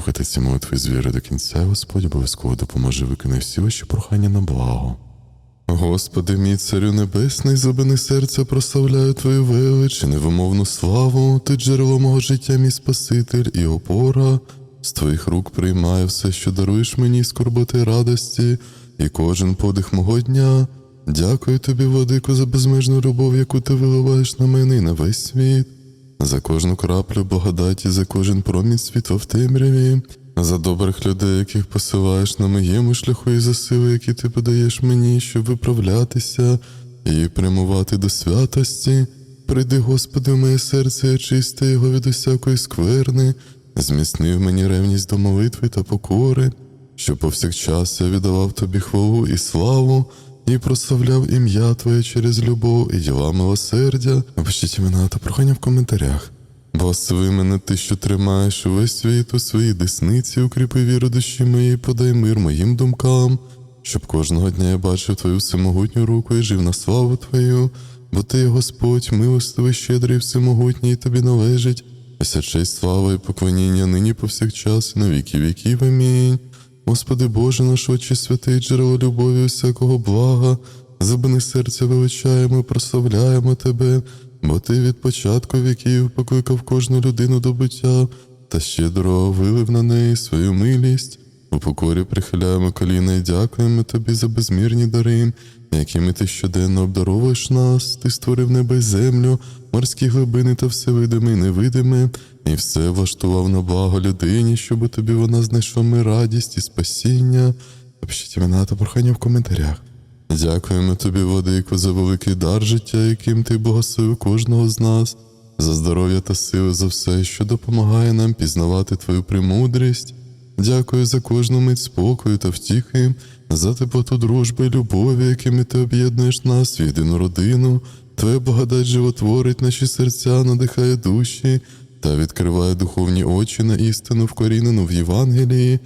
вислухати ці молитви з віри до кінця, Господь обов'язково допоможе виконати всі ваші прохання на благо. Господи, мій царю небесний, зубини серця прославляю Твою велич невимовну славу, Ти джерело мого життя, мій Спаситель і опора. З Твоїх рук приймаю все, що даруєш мені скорботи радості, і кожен подих мого дня. Дякую тобі, Владико, за безмежну любов, яку ти виливаєш на мене і на весь світ, за кожну краплю благодаті, за кожен промінь світла в темряві, за добрих людей, яких посилаєш на моєму шляху, і за сили, які ти подаєш мені, щоб виправлятися і прямувати до святості. Прийди, Господи, в моє серце, очисти його від усякої скверни, зміцни в мені ревність до молитви та покори, що повсякчас я віддавав тобі хвалу і славу, і прославляв ім'я Твоє через любов і діла милосердя. Напишіть імена та прохання в коментарях. Благослови мене ти, що тримаєш увесь світ у своїй десниці, укріпи віру душі моєї, подай мир моїм думкам, щоб кожного дня я бачив твою всемогутню руку і жив на славу Твою, бо ти, Господь, милостивий, щедрий, всемогутній, тобі належить. Вся честь, слава і поклоніння нині повсякчас, на віки віків. Амінь. Господи Боже наш Отче святий, джерело любові, усякого блага, забини серця величаємо, прославляємо Тебе, бо Ти від початку віків покликав кожну людину до буття, та щедро вилив на неї свою милість. У покорі прихиляємо коліна і дякуємо Тобі за безмірні дари, якими ти щоденно обдаровуєш нас, ти створив небо й землю, морські глибини та все видиме і невидиме, і все влаштував на благо людині, щоб тобі вона знайшла ми радість і спасіння. Напишіть імена та прохання в коментарях. Дякуємо тобі, Владико, за великий дар життя, яким ти благословив кожного з нас, за здоров'я та сили, за все, що допомагає нам пізнавати твою премудрість. Дякую за кожну мить спокою та втіхи, за теплоту дружби любові, якими ти об'єднуєш нас в єдину родину. Твоя благодать животворить наші серця, надихає душі та відкриває духовні очі на істину вкорінену в Євангелії.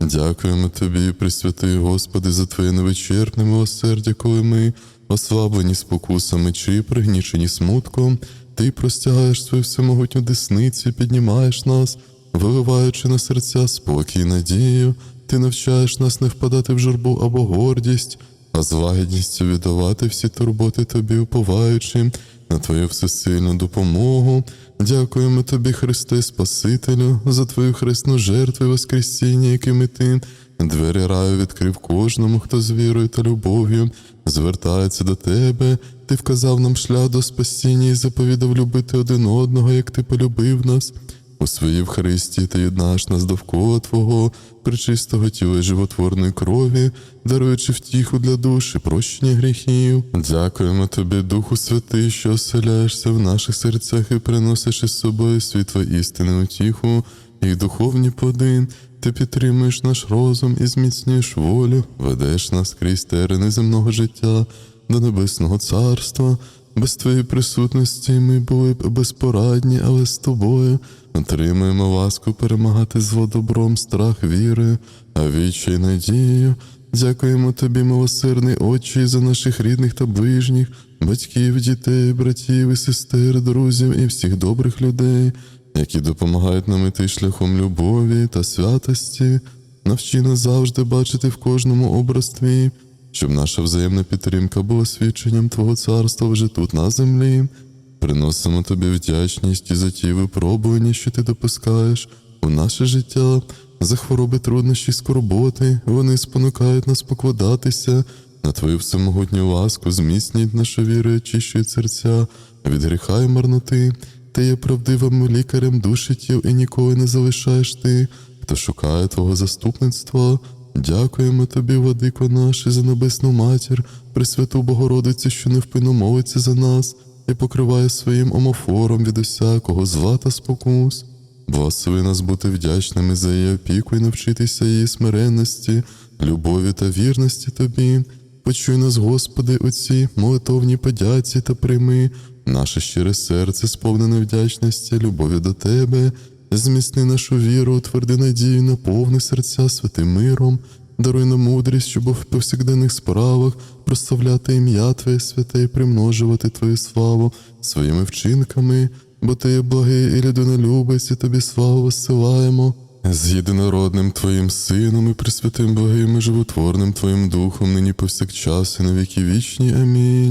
Дякуємо тобі, Пресвятий Господи, за Твоє невичерпне милосердя, коли ми, ослаблені спокусами чи пригнічені смутком, Ти простягаєш свою всемогутню десницю, піднімаєш нас, виливаючи на серця спокій і надію, ти навчаєш нас не впадати в журбу або гордість, а з лагідністю віддавати всі турботи тобі, уповаючи на Твою всесильну допомогу. Дякуємо тобі, Христе Спасителю, за Твою хресну жертву і Воскресіння, якими ти двері раю відкрив кожному, хто з вірою та любов'ю звертається до тебе. Ти вказав нам шлях до спасіння і заповідав любити один одного, як ти полюбив нас. У своїй в Христі ти єднаш нас довкола Твого, причистого тіла і животворної крові, даруючи втіху для душі, прощення гріхів. Дякуємо тобі, Духу Святий, що оселяєшся в наших серцях і приносиш із собою світло істини утіху і духовні плоди. Ти підтримуєш наш розум і зміцнюєш волю, ведеш нас крізь терени земного життя до небесного царства. Без твоєї присутності ми були б безпорадні, але з тобою отримуємо ласку перемагати зло добром, страх віри, а відчай надію. Дякуємо тобі, милосердний Отче, за наших рідних та ближніх, батьків, дітей, братів і сестер, друзів і всіх добрих людей, які допомагають нам іти шляхом любові та святості. Навчи нас завжди бачити в кожному образ твій, щоб наша взаємна підтримка була свідченням Твого царства вже тут на землі. Приносимо тобі вдячність і за ті випробування, що ти допускаєш у наше життя, за хвороби, труднощі, скорботи. Вони спонукають нас покладатися на твою всемогутню ласку, зміцнюють нашу віру, очищують серця від гріха і марноти. Ти є правдивим лікарем душі тіл і ніколи не залишаєш ти, хто шукає Твого заступництва. Дякуємо тобі, Владико наш, за небесну матір, Пресвяту Богородицю, що невпинно молиться за нас і покриває своїм омофором від усякого зла та спокус. Благослови нас бути вдячними за її опіку і навчитися її смиренності, любові та вірності тобі. Почуй нас, Господи, у цій молитовній подяці та прийми наше щире серце, сповнене вдячності, любові до Тебе, зміцни нашу віру, утверди надію, наповни серця святим миром, даруй нам мудрість, щоб в повсякденних справах прославляти ім'я Твоє святе і примножувати Твою славу своїми вчинками, бо Ти є благий і людинолюбець, і тобі славу висилаємо. з єдинородним Твоїм Сином і Пресвятим Богим і животворним Твоїм Духом, нині повсякчас і на віки вічні. Амінь.